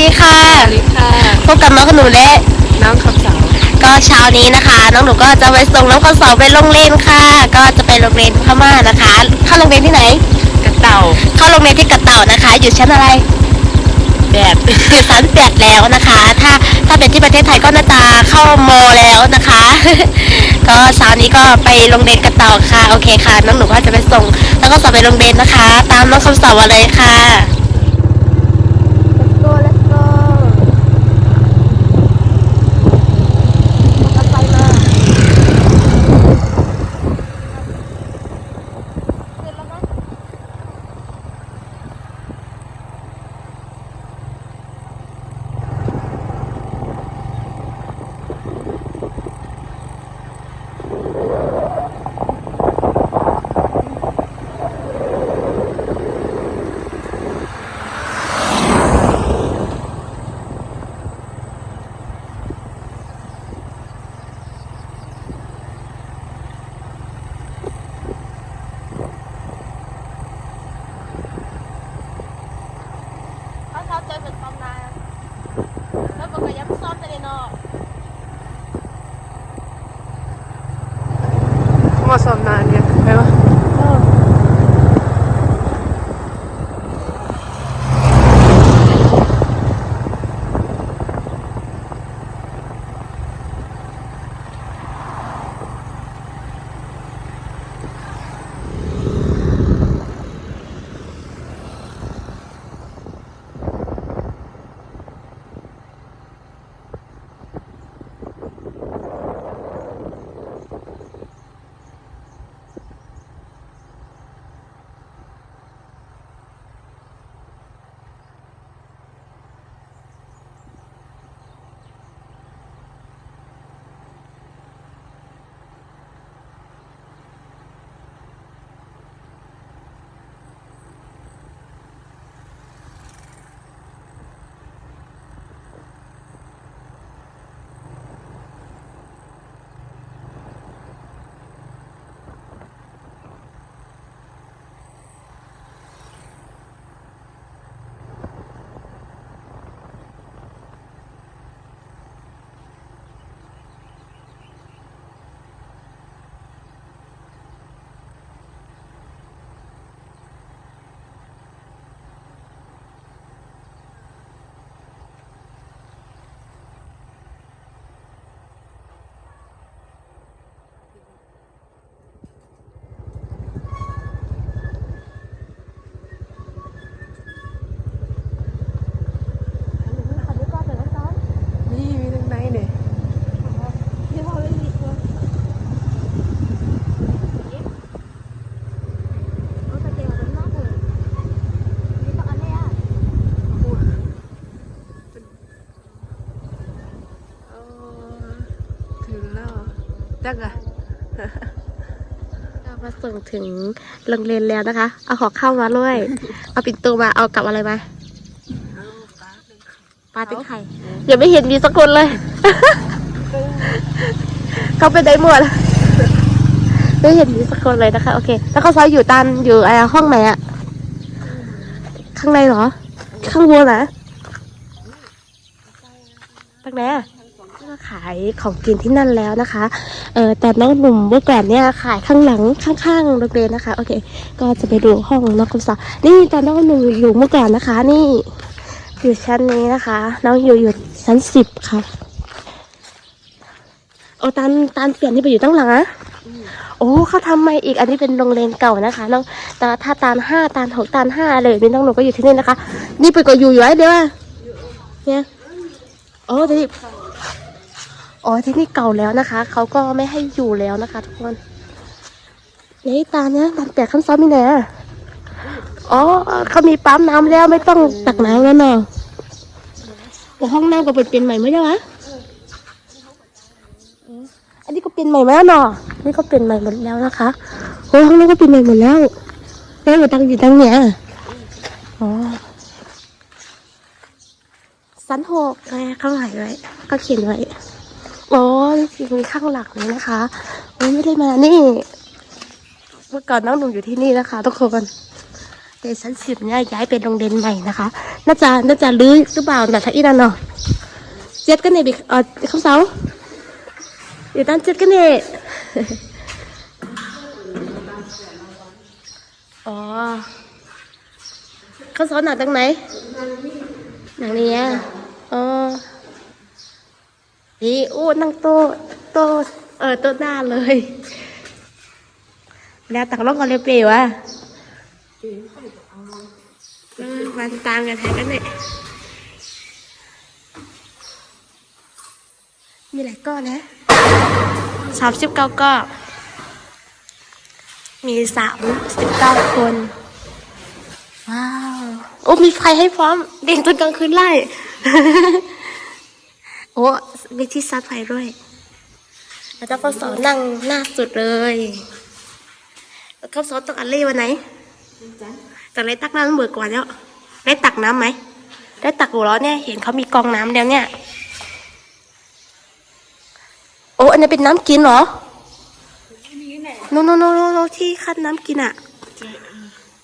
ดีค่ะสวัสดีค่ะ พบกับน้องขนุนและน้องคำสาวก็เช้านี้นะคะ น้องหนูก็จะไปส่งน้องคนสองไปโรงเรียนค่ะ ก็จะไปโรงเรียนพม่านะคะ เข้าโรงเรียนที่ไหน กระเต่าเข้าโรงเรียนที่กระเต่านะคะ อยู่ชั้นอะไรแดดอยู่ชั้นแปดแล้วนะคะ ถ้าถ้าเป็นที่ประเทศไทยก็น่าจะเข้ามอแล้วนะคะ ก็เช้านี้ก็ไปโรงเรียนกระเต่าค่ะ โอเคค่ะ น้องหนูก็จะไปส่ง แล้วก็สอบไปโรงเรียนนะคะ ตามน้องคำสอบมาเลยค่ะ Let's go let's go มอเตอร์ไซค์มาขึ้นแล้วนะ เขาชอบเจอเป็นซ้อมนานแล้วมันก็ยังซ้อมแต่ในนอก มาสอบนานเนี่ยไปวะ นี่มีทั้งในเนี่ยเออถึงแล้ว จักอะเรามาส่งถึงโรงเรียนแล้วนะคะ เอาของเข้ามาด้วย เอาปิ่นโตมา เอากลับอะไรมาปลาติ้งไข่ยังไม่เห็นมีสักคนเลย เขาไปได้หมด ไม่เห็นมีสักคนเลยนะคะ โอเค แล้วเขาซ้อยอยู่ตามอยู่อะไรห้องไหนอะข้างในเหรอ ข้างบนนะตั้งไหนอะ ขายของกินที่นั่นแล้วนะคะเออแต่น้องหนุ่มเมื่อก่อนเนี่ยขายข้างหลังข้างๆโรงเรียนนะคะโอเค ก็จะไปดูห้องน้องกุศลนี่ตอนน้องหนุ่มอยู่เมื่อก่อนนะคะ นี่อยู่ชั้นนี้นะคะ น้องอยู่อยู่ชั้นสิบค่ะโอ้ตานตานเปลี่ยนที่ไปอยู่ตั้งหลังอะโอ้เขาทำใหม่อีกอันนี้เป็นโรงเรียนเก่านะคะน้องแต่ถ้าตานห้าตานหกตานห้าเลยนี่น้องหนูก็อยู่ที่นี่นะคะ นี่ไปก็อยู่อยู่ไอ้เดียวะเนี่ยโอ้ที่ อ๋อที่นี่เก่าแล้วนะคะ เขาก็ไม่ให้อยู่แล้วนะคะ ทุกคนนี่ตาเนี่ยตาแปดขั้นซ้อมมีไหนอะอ๋อเขามีปั๊มน้ำแล้วไม่ต้องตักน้ำแล้วเนาะโอ้ห้องน้ำก็เปิดเป็นใหม่ไหมจ๊ะวะอันนี้ก็เป็นใหม่ไหมแล้วเนาะนี่ก็เป็นใหม่หมดแล้วนะคะโอ้ห้องน้ำก็เป็นใหม่หมดแล้วแล้วอยู่ตั้งอยู่ตั้งเนี่ยอ๋อสันหกไงข้างหลังไว้ก็เขียนไว้ โอ้นี่คือข้างหลังเลยนะคะไม่ได้มานี่ เมื่อก่อนน้องหนุ่มอยู่ที่นี่นะคะทุกคนแต่ชั้นสิบเนี่ยย้ายเป็นโรงเรียนใหม่นะคะน่าจะน่าจะลื้อหรือเปล่าแต่ถ้าอีนั่นเนาะเจ็ดกันเนี่ยบิเออคำเสาเดี๋ยวตั้งเจ็ดกันเนี่ยอ๋อเขาสอนหนังตรงไหนหนังนี้อ๋อ นี่โอ้นั่งโต๊ะโต๊ะเออโต๊ะหน้าเลยแล้วตักลงกันเลยเปลวะวันตามกันแทนกันเนี่ยมีหลายก้อนนะสามสิบเก้าก้อนมีสามสิบเก้าคน ว้าว โอ้มีไฟให้พร้อม เด่นจนกลางคืนไล่ โอ้มีที่ซัดไฟด้วยแล้วเจ้าก็สอนนั่งหน้าสุดเลยแล้วเขาสอนตักอันเล่วันไหนจากไรตักน้ำเบื่อก่อนแล้วได้ตักน้ำไหม ได้ตักหัวเราะเนี่ย เห็นเขามีกองน้ำแล้วเนี่ย โอ้อันนี้เป็นน้ำกินเหรอโนโนโนโนโนที่คัดน้ำกินอะ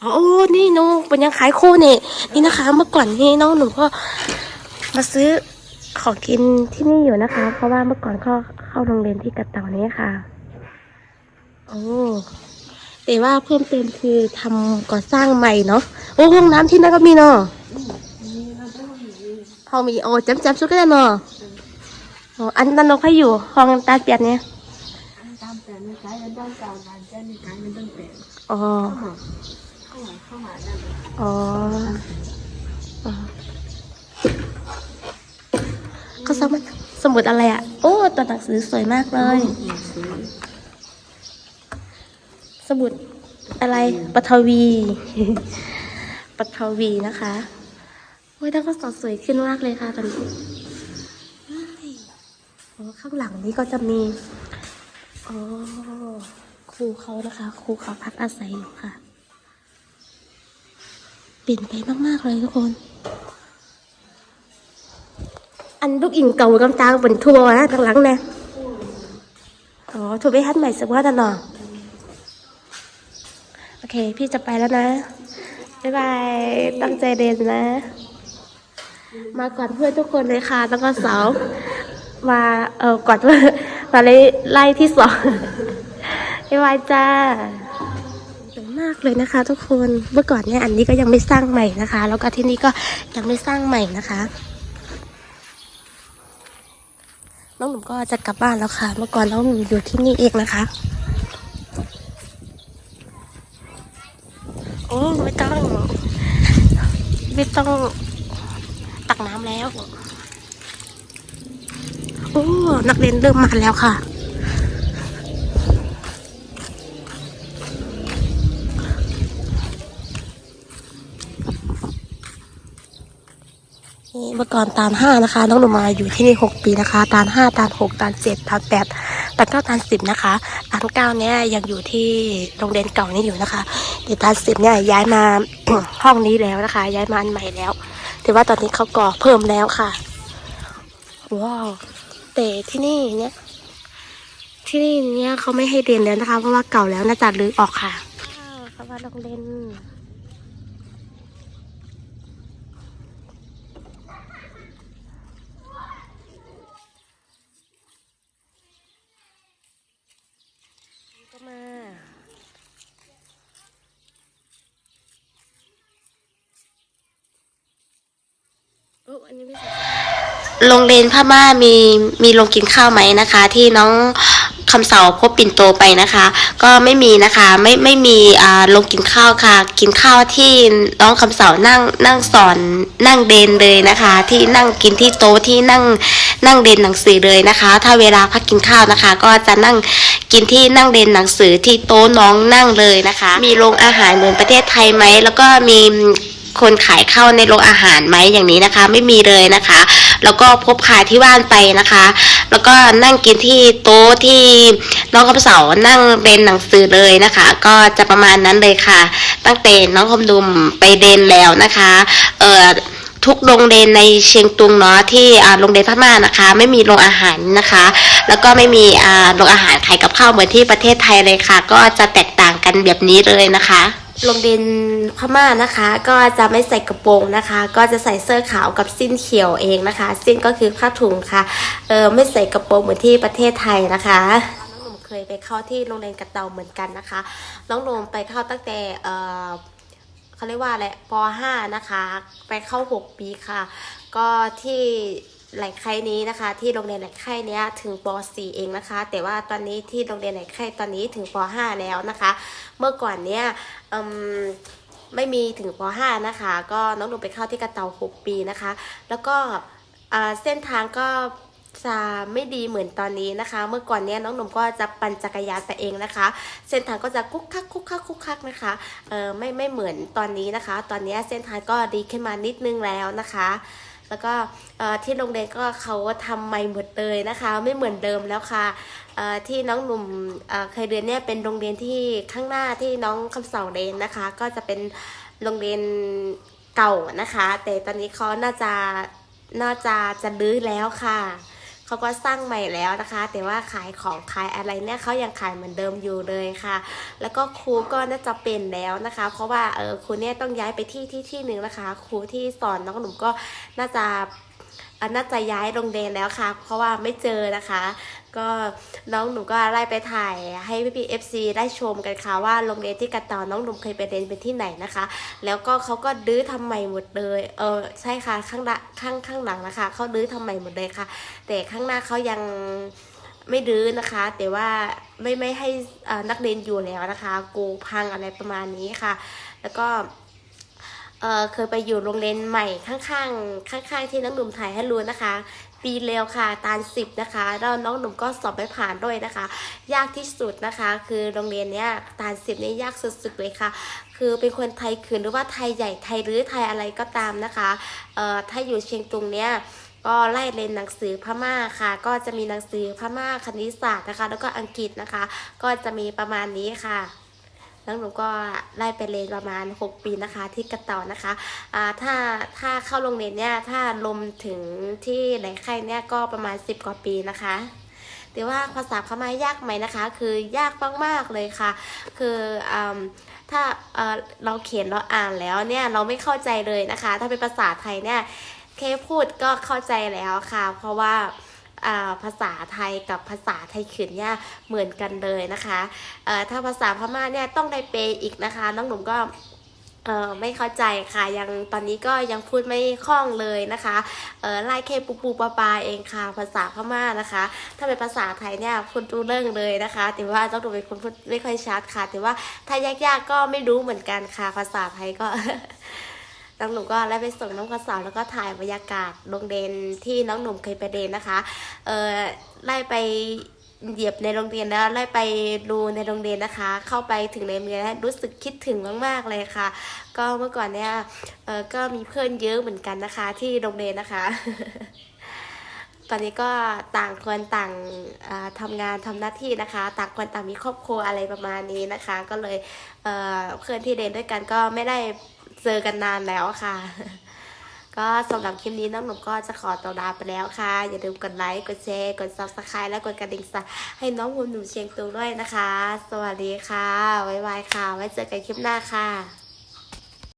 โอ้นี่โนเป็นยังขายคู่นี่ นี่นะคะ เมื่อก่อนนี่น้องหนูก็มาซื้อ ของกินที่นี่อยู่นะคะ เพราะว่าเมื่อก่อนก็เข้าโรงเรียนที่กระเต่านี้ค่ะ โอ้แต่ว่าเพิ่มเติมคือทำก่อสร้างใหม่เนาะโอ้ห้องน้ำที่นั่นก็มีเนาะห้องมีโอ้จำจำชุดก็ได้เนาะอันนั้นเราให้อยู่ห้องตาเปียกเนี่ยตามแต่ในสายด้านกลางบ้านแจ้ในกลางเป็นต้นแปลงอ๋อเข้ามาเข้ามาเข้ามานั่นอ๋ออ๋อ เขาสมุดสมุดอะไรอะ โอ้ ตัวหนังสือสวยมากเลย สมุดอะไรปฐวีปฐวีนะคะโอ้ยแล้วก็สดสวยขึ้นมากเลยค่ะตอนนี้เฮ้ยโอ้ข้างหลังนี้ก็จะมีอ๋อครูเขานะคะ ครูเขาพักอาศัยอยู่ค่ะ เปลี่ยนไปมาก ๆ เลยทุกคน อันลูกอิงเก่ากำจางเป็นทัวร์นะข้างหลังนี่ยอ๋อทัวร์ไปฮัทใหม่สักว่าตลอดโอเคพี่จะไปแล้วนะบ๊ายบายตั้งใจเรียนนะ มาก่อนเพื่อนทุกคนเลยค่ะแล้วก็สาวมาเออก่อนเพื่อนมาเลยไล่ที่สองบ๊ายบายจ้าสวยมากเลยนะคะ ทุกคนเมื่อก่อนเนี่ยอันนี้ก็ยังไม่สร้างใหม่นะคะ แล้วก็ที่นี่ก็ยังไม่สร้างใหม่นะคะ น้องหนุ่มก็จะกลับบ้านแล้วค่ะ เมื่อก่อนน้องหนุ่มอยู่ที่นี่เองนะคะ โอ้ไม่ต้อง ไม่ต้องตักน้ำแล้ว โอ้ นักเรียนเริ่มมาแล้วค่ะ นี่เมื่อก่อนตานห้านะคะ น้องหนูมาอยู่ที่นี่หกปีนะคะ ตานห้าตานหกตานเจ็ดตานแปดตานเก้าตานสิบนะคะตานเก้าเนี่ยยังอยู่ที่โรงเรียนเก่านี่อยู่นะคะแต่ตานสิบเนี่ยย้ายมา ห้องนี้แล้วนะคะ ย้ายมาอันใหม่แล้ว แต่ว่าตอนนี้เขาก่อเพิ่มแล้วค่ะว้าวแต่ที่นี่เนี่ยที่นี่เนี่ยเขาไม่ให้เรียนแล้วนะคะ เพราะว่าเก่าแล้วน่าจะรื้อออกค่ะว้าวเขาว่าโรงเรียน โรงเรียนพม่ามีมีโรงกินข้าวไหมนะคะ ที่น้องคำเสาพบปิ่นโตไปนะคะ ก็ไม่มีนะคะไม่ไม่มีอ่าโรงกินข้าวค่ะ กินข้าวที่น้องคำเสานั่งนั่งสอนนั่งเดนเลยนะคะ ที่นั่งกินที่โต๊ะที่นั่งนั่งเดนหนังสือเลยนะคะ ถ้าเวลาพักกินข้าวนะคะ ก็จะนั่งกินที่นั่งเดนหนังสือที่โต๊ะน้องนั่งเลยนะคะ มีโรงอาหารเหมือนประเทศไทยไหม แล้วก็มี คนขายข้าวในโรงอาหารไหมอย่างนี้นะคะ ไม่มีเลยนะคะ แล้วก็พบขายที่บ้านไปนะคะ แล้วก็นั่งกินที่โต๊ะที่น้องคำเสานั่งเรียนหนังสือเลยนะคะ ก็จะประมาณนั้นเลยค่ะ ตั้งแต่น้องคำดุมไปเรียนแล้วนะคะ เอ่อทุกโรงเรียนในเชียงตุงเนาะที่โรงเรียนพม่านะคะ ไม่มีโรงอาหารนะคะ แล้วก็ไม่มีโรงอาหารขายกับข้าวเหมือนที่ประเทศไทยเลยค่ะ ก็จะแตกต่างกันแบบนี้เลยนะคะ โรงเรียนพม่านะคะ ก็จะไม่ใส่กระโปรงนะคะ ก็จะใส่เสื้อขาวกับสิ้นเขียวเองนะคะ สิ้นก็คือผ้าถุงค่ะเออไม่ใส่กระโปรงเหมือนที่ประเทศไทยนะคะน้องหนุ่มเคยไปเข้าที่โรงเรียนกระเตาเหมือนกันนะคะ น้องหนุ่มไปเข้าตั้งแต่เออเขาเรียกว่าอะไรป .5 นะคะ ไปเข้า 6 ปีค่ะ ก็ที่ไหลไข่นี้นะคะ ที่โรงเรียนไหลไข่นี้ถึงป .4 เองนะคะ แต่ว่าตอนนี้ที่โรงเรียนไหลไข่ตอนนี้ถึงป .5 แล้วนะคะ เมื่อก่อนเนี้ยไม่มีถึงป .5 นะคะ ก็น้องหนุ่มไปเข้าที่กระเตา 6 ปีนะคะ แล้วก็เส้นทางก็จะไม่ดีเหมือนตอนนี้นะคะ เมื่อก่อนเนี้ยน้องหนุ่มก็จะปั่นจักรยานไปเองนะคะ เส้นทางก็จะคุกคักคุกคักคุกคักนะคะ เออไม่ไม่เหมือนตอนนี้นะคะ ตอนนี้เส้นทางก็ดีขึ้นมานิดนึงแล้วนะคะ แล้วก็ที่โรงเรียนก็เขาทำใหม่หมดเลยนะคะ ไม่เหมือนเดิมแล้วค่ะที่น้องหนุ่มเอ่อเคยเรียนเนี่ยเป็นโรงเรียนที่ข้างหน้าที่น้องคำเสาเรียนนะคะ ก็จะเป็นโรงเรียนเก่านะคะ แต่ตอนนี้เขาน่าจะน่าจะจะรื้อแล้วค่ะ เขาก็สร้างใหม่แล้วนะคะ แต่ว่าขายของขายอะไรเนี่ยเขายังขายเหมือนเดิมอยู่เลยค่ะ แล้วก็ครูก็น่าจะเป็นแล้วนะคะ เพราะว่าเออครูเนี่ยต้องย้ายไปที่ที่ที่หนึ่งนะคะ ครูที่สอนน้องหนุ่มก็น่าจะน่าจะย้ายโรงเรียนแล้วค่ะ เพราะว่าไม่เจอนะคะ ก็น้องหนุ่มก็ไล่ไปถ่ายให้พี่พีเอฟซีได้ชมกันค่ะว่าโรงเรียนที่กระตอน้องหนุ่มเคยไปเรียนเป็นที่ไหนนะคะ แล้วก็เขาก็ดื้อทำใหม่หมดเลยเออใช่ค่ะข้างละข้างข้างหลังนะคะเขาดื้อทำใหม่หมดเลยค่ะ แต่ข้างหน้าเขายังไม่ดื้อนะคะ แต่ว่าไม่ไม่ให้นักเรียนอยู่แล้วนะคะโกพังอะไรประมาณนี้ค่ะ แล้วก็เเคยไปอยู่โรงเรียนใหม่ข้างๆ ข้างๆ ที่น้องหนุ่มถ่ายให้รู้นะคะ ปีเร็วค่ะตาลสิบนะคะ แล้วน้องหนุ่มก็สอบไปผ่านด้วยนะคะ ยากที่สุดนะคะ คือโรงเรียนเนี้ยตาลสิบนี่ยากสุดๆเลยค่ะ คือเป็นคนไทยขืนหรือว่าไทยใหญ่ไทยหรือไทยอะไรก็ตามนะคะเอ่อถ้าอยู่เชียงตุงเนี้ยก็ไล่เรียนหนังสือพม่าค่ะ ก็จะมีหนังสือพม่าคณิตศาสตร์นะคะ แล้วก็อังกฤษนะคะ ก็จะมีประมาณนี้ค่ะ แล้วหนูก็ไล่ไปเรียนประมาณ 6 ปีนะคะ ที่กระต่านะคะอ่าถ้าถ้าเข้าโรงเรียนเนี่ยถ้าลมถึงที่ไหนใครเนี่ยก็ประมาณ 10 กว่าปีนะคะแต่ว่าภาษาพม่ายากไหมนะคะ คือยากมากๆเลยค่ะ คืออถ้าเออเราเขียนเราอ่านแล้วเนี่ยเราไม่เข้าใจเลยนะคะ ถ้าเป็นภาษาไทยเนี่ยแค่พูดก็เข้าใจแล้วค่ะ เพราะว่า ภาษาไทยกับภาษาไทยขืนเนี่ยเหมือนกันเลยนะคะถ้าภาษาพม่าเนี่ยต้องได้เปย์อีกนะคะ น้องหนุ่มก็เออไม่เข้าใจค่ะยังตอนนี้ก็ยังพูดไม่คล่องเลยนะคะเออไล่แค่ปูปูปลาปลาเองค่ะภาษาพม่านะคะ ถ้าเป็นภาษาไทยเนี่ยพูดรู้เรื่องเลยนะคะ แต่ว่าเจ้าหนุ่มเป็นคนพูดไม่ค่อยชัดค่ะ แต่ว่าถ้ายากๆก็ไม่รู้เหมือนกันค่ะ ภาษาไทยก็ น้องหนุ่มก็ไล่ไปส่งน้องกระสาวแล้วก็ถ่ายบรรยากาศโรงเรียนที่น้องหนุ่มเคยไปเรียนนะคะ เออไล่ไปเหยียบในโรงเรียนแล้วไล่ไปดูในโรงเรียนนะคะ เข้าไปถึงในโรงเรียนแล้วรู้สึกคิดถึงมากๆเลยค่ะ ก็เมื่อก่อนเนี่ยเออก็มีเพื่อนเยอะเหมือนกันนะคะ ที่โรงเรียนนะคะ ตอนนี้ก็ต่างคนต่างอ่าทำงานทำหน้าที่นะคะ ต่างคนต่างมีครอบครัวอะไรประมาณนี้นะคะ ก็เลยเออเพื่อนที่เรียนด้วยกันก็ไม่ได้ เจอกันนานแล้วค่ะ ก็สำหรับคลิปนี้น้องหนุ่มก็จะขอตัวลาไปแล้วค่ะ อย่าลืมกดไลค์ กดแชร์ กด subscribe และกดกระดิ่งสั่นให้น้องหนุ่มหนุ่มเชียงตูด้วยนะคะ สวัสดีค่ะ บ๊ายบายค่ะ ไว้เจอกันคลิปหน้าค่ะ